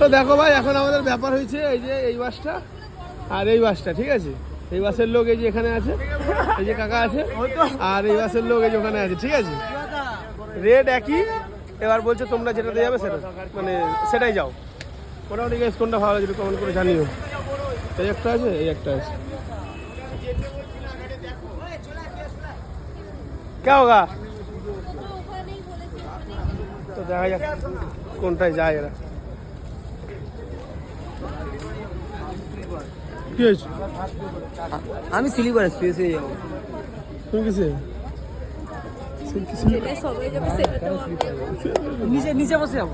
তো দেখো ভাই এখন আমাদের ব্যাপার হয়েছে এই যে এই বাসটা আর এই বাসটা ঠিক আছে? এই বাসের লোক এই যে এখানে আছে এই যে কাকা আছে আর এই বাসের লোক এই যে ওখানে আছে ঠিক আছে? রেট একই এবার বলছে তোমরা যেটাতে যাবে সেটা মানে সেটাই যাও। মোটামুটি গেস কোনটা ভালো লাগছে কমেন্ট করে জানিও। এই একটা আছে? এই একটা আছে। কে হোগা তো দেখা যাক কোনটায় যায় এরা। কি হয়েছে? আমি স্লিপারে শুয়ে শুয়ে যাব। তুমি কিসে। নিচে নিচে বসে যাব।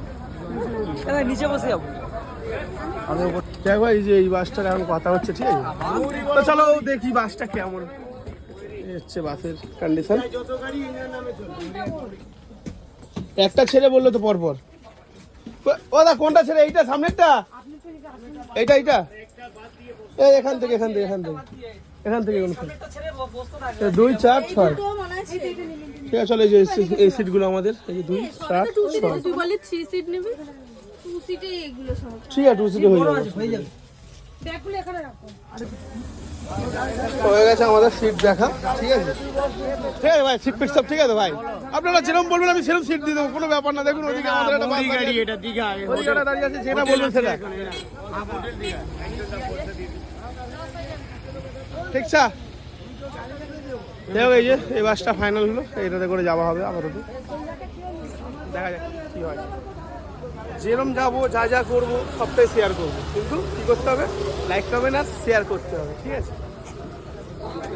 নিচে বসে যাব। আমি উপর দেখ ভাই যে এই বাসটার এখন কথা হচ্ছে ঠিক আছে? তো চলো দেখি বাসটা কেমন। হচ্ছে বাসের কন্ডিশন একটা ছেড়ে বলল তো পরপর। ও দা কোনটা ছেড়ে এইটা সামনেরটা? এইটা এইটা? এই এখান থেকে এখান থেকে এখান থেকে। এখান থেকে কোন দুই চার ছয়। ঠিক আছে চলো এই যে এই- এই সিটগুলো আমাদের। এই যে দুই চার ছয়। ঠিক আছে টু সিটে হয়ে যাবে হয়ে যাবে। ব্যাগগুলো এখানে রাখো। হয়ে গেছে আমাদের সিট দেখা ঠিক আছে? ঠিক আছে ভাই সিট পিট সব ঠিক আছে ভাই? আপনারা যেরকম বলবেন আমি সেরকম সিট দিয়ে দেবো কোনো ব্যাপার না। দেখুন ওদিকে আমাদের একটা বাস গাড়ি এটা দীঘা দাঁড়িয়ে আছে যেটা বলবেন সেটা। ঠিক আছে দেখো এই যে, এই বাসটা ফাইনাল হলো এটাতে করে যাওয়া হবে আপাতত। দেখা যাক কি হয়। যেরম যাব, যা যা করব, সবটাই শেয়ার করব। কিন্তু কি করতে হবে? লাইক করবেন আর শেয়ার করতে হবে, ঠিক আছে?